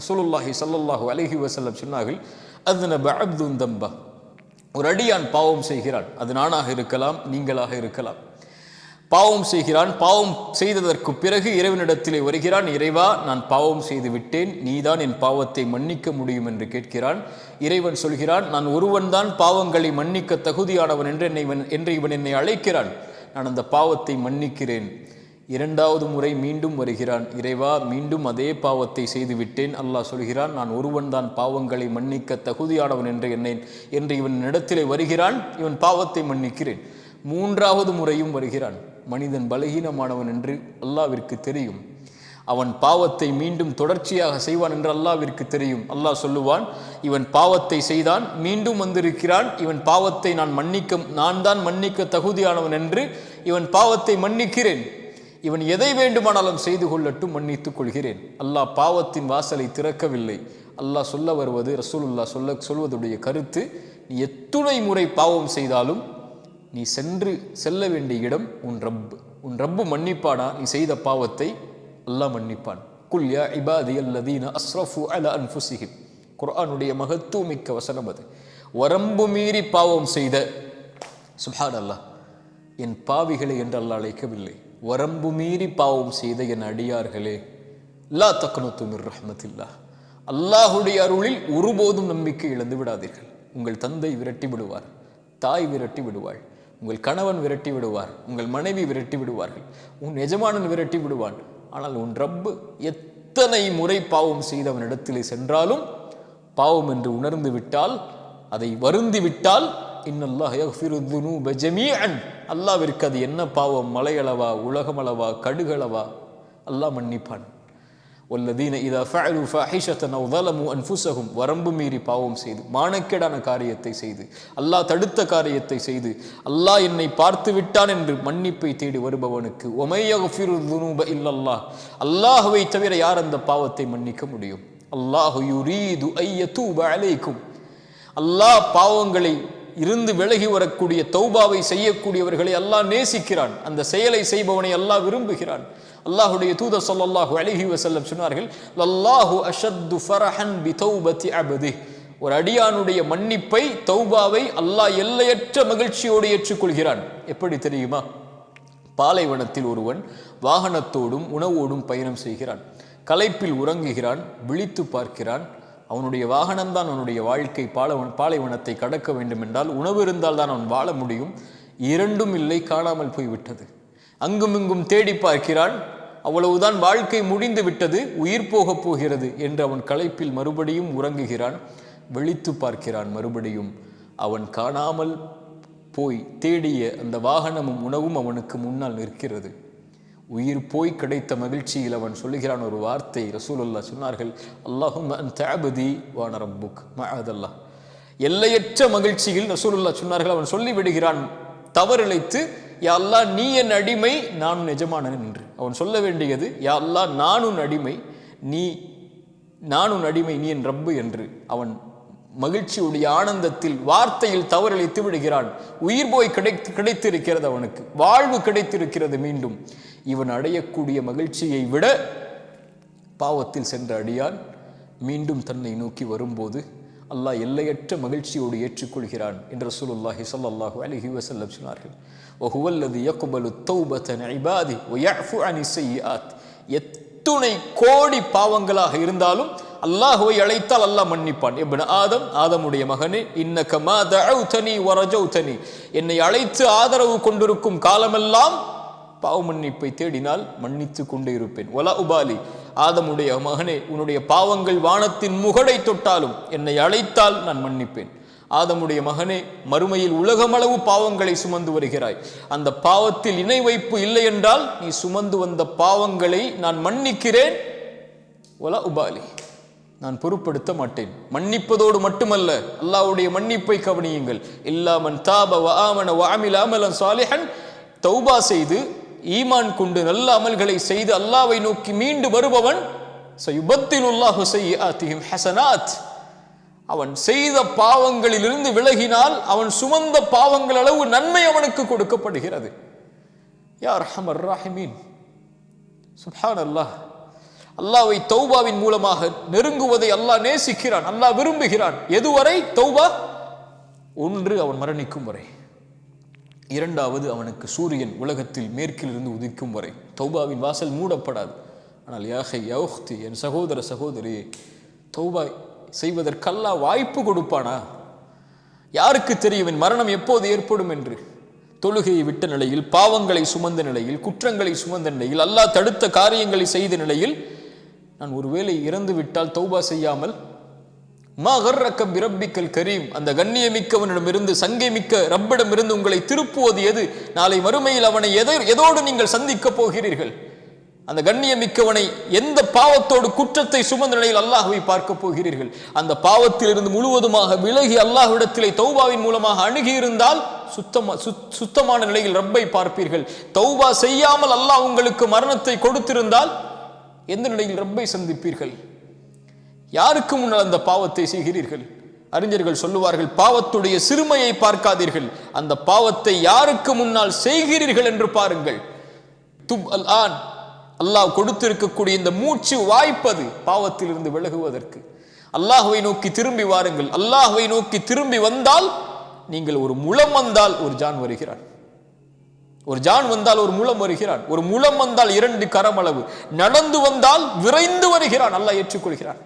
ரசூலுல்லாஹி ஸல்லல்லாஹு அலஹி வசல்லம் சொன்னார்கள் அத்னப அப்துன் தம்பா. ஒரு அடியான் பாவம் செய்கிறான் அது நானாக இருக்கலாம் நீங்களாக இருக்கலாம். பாவம் செய்கிறான் பாவம் செய்ததற்கு பிறகு இறைவனிடத்திலே வருகிறான் இறைவா நான் பாவம் செய்து விட்டேன் நீதான் என் பாவத்தை மன்னிக்க முடியும் என்று கேட்கிறான். இறைவன் சொல்கிறான் நான் ஒருவன்தான் பாவங்களை மன்னிக்க தகுதியானவன் என்று என்னை இவன் என்று இவன் என்னை அழைக்கிறான். நான் அந்த பாவத்தை மன்னிக்கிறேன். இரண்டாவது முறை மீண்டும் வருகிறான். இறைவா மீண்டும் அதே பாவத்தை செய்துவிட்டேன். அல்லாஹ் சொல்கிறான் நான் ஒருவன் தான் பாவங்களை மன்னிக்க தகுதியானவன் என்று எண்ணேன். என்று இவன் இடத்திலே வருகிறான் இவன் பாவத்தை மன்னிக்கிறேன். மூன்றாவது முறையும் வருகிறான். மனிதன் பலகீனமானவன் என்று அல்லாவிற்கு தெரியும். அவன் பாவத்தை மீண்டும் தொடர்ச்சியாக செய்வான் என்று அல்லாவிற்கு தெரியும். அல்லாஹ் சொல்லுவான் இவன் பாவத்தை செய்தான் மீண்டும் வந்திருக்கிறான். இவன் பாவத்தை நான் மன்னிக்க நான் தான் மன்னிக்க தகுதியானவன் என்று இவன் பாவத்தை மன்னிக்கிறேன். இவன் எதை வேண்டுமானாலும் செய்து கொள்ளட்டும் மன்னித்துக் கொள்கிறேன். அல்லாஹ் பாவத்தின் வாசலை திறக்கவில்லை. அல்லாஹ் சொல்ல வருவது ரசூலுல்லா சொல்ல சொல்வதுடைய கருத்து நீ எத்துணை முறை பாவம் செய்தாலும் நீ சென்று செல்ல வேண்டிய இடம் உன் ரப்பு. உன் ரப்பு மன்னிப்பானா? நீ செய்த பாவத்தை அல்லாஹ் மன்னிப்பான். குல் யா இபாதி அல்லதீன அஸ்ரஃபு அல அன்ஃபுசிஹிம் குர்ஆனுடைய மகத்துவமிக்க வசனம் அது. வரம்பு மீறி பாவம் செய்த சுப்ஹான் அல்லாஹ் என் பாவிகளை என்று அல்லாஹ் அழைக்கவில்லை. வரம்பு மீறி பாவம் செய்த என் அடியார்களே லா தக்னத்து ரஹமத்தில்லா. அல்லாஹுடைய அருளில் ஒருபோதும் நம்பிக்கை இழந்து விடாதீர்கள். உங்கள் தந்தை விரட்டி விடுவார் தாய் விரட்டி விடுவாள் உங்கள் கணவன் விரட்டி விடுவார் உங்கள் மனைவி விரட்டி விடுவார்கள் உன் எஜமானன் விரட்டி விடுவான். ஆனால் உன் ரப்பு எத்தனை முறை பாவம் செய்தவனிடத்திலே சென்றாலும் பாவம் என்று உணர்ந்து விட்டால் அதை வருந்தி விட்டால் இன்னல்லாஹ் யக்ஃபிரு துனூப ஜமீஅன் அல்லாஹ்விற்கு அது என்ன பாவம் மலையளவா உலகமளவா கடுகளவா அல்லாஹ் மன்னிப்பான் வல்லதீன இதா ஃபஅலு ஃபாஹிஷத்தன் அவ் ظلموا அன்ஃபுஸஹும் வரம்பு மீறி பாவம் செய்து மானக்கேடான காரியத்தை செய்து அல்லாஹ் தடுத்த காரியத்தை செய்து அல்லாஹ் என்னை பார்த்து விட்டான் என்று மன்னிப்பை தேடி வருபவனுக்கு ஒமை யக்ஃபிரு துனூப இல்லல்லாஹ் அல்லாஹ்வை தவிர யார் அந்த பாவத்தை மன்னிக்க முடியும் அல்லாஹு யுரீது ஐயதூப அலைக்கும் அல்லாஹ் பாவங்களை இருந்து விலகி வரக்கூடிய தௌபாவை செய்யக்கூடியவர்களை அல்லாஹ் நேசிக்கிறான். அந்த செயலை செய்பவனை அல்லாஹ் விரும்புகிறான். அல்லாஹுடைய தூத சொல்லாஹு அலைஹி வசல்லம் சொன்னார்கள் லல்லாஹு அஷத்து ஃபரஹன் பி தௌபதி அபதி. ஒரு அடியானுடைய மன்னிப்பை தௌபாவை அல்லாஹ் எல்லையற்ற மகிழ்ச்சியோடு ஏற்றுக்கொள்கிறான். எப்படி தெரியுமா? பாலைவனத்தில் ஒருவன் வாகனத்தோடும் உணவோடும் பயணம் செய்கிறான். களைப்பில் உறங்குகிறான் விழித்து பார்க்கிறான் அவனுடைய வாகனம்தான் அவனுடைய வாழ்க்கை பாலவன் பாலைவனத்தை கடக்க வேண்டும் என்றால் உணவு இருந்தால் தான் அவன் வாழ முடியும். இரண்டும் இல்லை காணாமல் போய்விட்டது. அங்குமிங்கும் தேடி பார்க்கிறான் அவ்வளவுதான் வாழ்க்கை முடிந்து விட்டது உயிர் போகப் போகிறது என்று அவன் களைப்பில் மறுபடியும் உறங்குகிறான். விழித்து பார்க்கிறான் மறுபடியும். அவன் காணாமல் போய் தேடிய அந்த வாகனமும் உணவும் அவனுக்கு முன்னால் நிற்கிறது. உயிர் போய் கிடைத்த மகிழ்ச்சியில் அவன் சொல்லுகிறான் ஒரு வார்த்தை. ரசூலுல்லா சொன்னார்கள் அல்லாஹும் தஅபதி வான ரப்புக். மஅதல்லாஹ் எல்லையற்ற மகிழ்ச்சியில் ரசூலுல்லா சொன்னார்கள் அவன் சொல்லிவிடுகிறான் தவறிழைத்து யா அல்லா நீ என் அடிமை நானும் எஜமானன் என்று. அவன் சொல்ல வேண்டியது யா அல்லா நானும் அடிமை நீ நானும் அடிமை நீ என் ரப்பு என்று. அவன் மகிழ்ச்சியுடைய ஆனந்தத்தில் வார்த்தையில் தவறளித்து விடுகிறான் உயிர் போய் கிடைத்து கிடைத்திருக்கிறது அவனுக்கு. வாழ்வு கிடைத்திருக்கிறது மீண்டும். இவன் அடையக்கூடிய மகிழ்ச்சியை விட பாவத்தில் சென்ற அடியான் மீண்டும் தன்னை நோக்கி வரும்போது அல்லாஹ் எல்லையற்ற மகிழ்ச்சியோடு ஏற்றுக்கொள்கிறான் என்று சூலுல்லாஹி சொல்லல்லாஹு அலஹி வசல்லம் சொன்னார்கள். ஒஹுவல்லது யக்குபலு தௌபத்தன் ஐபாதி ஒயஃபு அனி செய்யாத் எத்துணை கோடி பாவங்களாக இருந்தாலும் அல்லாஹுவை அழைத்தால் அல்லாஹ் மன்னிப்பான். இப்ன ஆதம் ஆதமுடைய மகனே இன்னக மா தஅவுதனி வரஜௌதனி என்னை அழைத்து ஆதரவு கொண்டிருக்கும் காலமெல்லாம் பாவ மன்னிப்பை தேடினால் மன்னித்து கொண்டே இருப்பேன். ஒலா உபாலி. ஆதமுடைய மகனே உன்னுடைய பாவங்கள் வானத்தின் முகடை தொட்டாலும் என்னை அழைத்தால் நான் மன்னிப்பேன். ஆதமுடைய மகனே மறுமையில் உலகமளவு பாவங்களை சுமந்து வருகிறாய். அந்த பாவத்தில் இணை வைப்பு இல்லை என்றால் நீ சுமந்து வந்த பாவங்களை நான் மன்னிக்கிறேன். ஒலா உபாலி. நான் பொருட்படுத்த மாட்டேன். மன்னிப்பதோடு மட்டுமல்ல அல்லாவுடைய மன்னிப்பை கவனியுங்கள். இல்லாமன் தாப வாமன வாமிலாமலன் அமலன் சாலிஹன் தௌபா செய்து ஈமான் கொண்டு நல்ல அமல்களை செய்து அல்லாவை நோக்கி மீண்டு வருபவன் சயுபத்திலுல்லாஹு செய்யாத்திஹிம் ஹசனாத். அவன் செய்த பாவங்களிலிருந்து விலகினால் அவன் சுமந்த பாவங்கள் அளவு நன்மை அவனுக்கு கொடுக்கப்படுகிறது. யார் ஹமர் ராஹிமீன். சுஹான் அல்லாஹ் அல்லாவை தௌபாவின் மூலமாக நெருங்குவதை அல்லாஹ் நேசிக்கிறான் அல்லாஹ் விரும்புகிறான். எதுவரை? தௌபா? ஒன்று அவன் மரணிக்கும் வரை. இரண்டாவது அவனுக்கு சூரியன் உலகத்தில் மேற்கிலிருந்து உதிக்கும் வரை. தௌபாவின் வாசல் மூடப்படாது. ஆனால் யாஹை யௌஹ்தி என் சகோதர சகோதரியே தௌபா செய்வதற்கல்லா வாய்ப்பு கொடுப்பானா? யாருக்கு தெரியும் என் மரணம் எப்போது ஏற்படும் என்று? தொழுகையை விட்ட நிலையில் பாவங்களை சுமந்த நிலையில் குற்றங்களை சுமந்த நிலையில் அல்லாஹ் தடுத்த காரியங்களை செய்த நிலையில் நான் ஒருவேளை இறந்து விட்டால் தௌபா செய்யாமல் மகர்ரக்க பிரப்பிக்கல் கரீம். அந்த கண்ணியமிக்கவனிடமிருந்து சங்கை மிக்க ரப்பிடமிருந்து உங்களை திருப்புவது எது? நாளை மறுமையில் அவனை எதை எதோடு நீங்கள் சந்திக்கப் போகிறீர்கள்? அந்த கண்ணியமிக்கவனை எந்த பாவத்தோடு குற்றத்தை சுமந்த நிலையில் அல்லாஹுவை பார்க்க போகிறீர்கள்? அந்த பாவத்திலிருந்து முழுவதுமாக விலகி அல்லாஹ்விடத்திலே தௌபாவின் மூலமாக அணுகியிருந்தால் சுத்தமா சுத்- சுத்தமான நிலையில் ரப்பை பார்ப்பீர்கள். தௌபா செய்யாமல் அல்லாஹ் உங்களுக்கு மரணத்தை கொடுத்திருந்தால் எந்த நிலையில் ரப்பை சந்திப்பீர்கள்? யாருக்கு முன்னால் அந்த பாவத்தை செய்கிறீர்கள்? அறிஞர்கள் சொல்லுவார்கள் பாவத்துடைய சிறுமையை பார்க்காதீர்கள். அந்த பாவத்தை யாருக்கு முன்னால் செய்கிறீர்கள் என்று பாருங்கள். துப் அல் ஆன். அல்லாஹ் கொடுத்திருக்கக்கூடிய இந்த மூச்சு வாய்ப்பது பாவத்திலிருந்து விலகுவதற்கு. அல்லாஹுவை நோக்கி திரும்பி வாருங்கள். அல்லாஹுவை நோக்கி திரும்பி வந்தால் நீங்கள் ஒரு முளம் வந்தால் ஒரு ஜான் வருகிறான். ஒரு ஜான் வந்தால் ஒரு முளம் வருகிறான். ஒரு முளம் வந்தால் இரண்டு கரமளவு. நடந்து வந்தால் விரைந்து வருகிறான். நல்லா ஏற்றுக்கொள்கிறான்.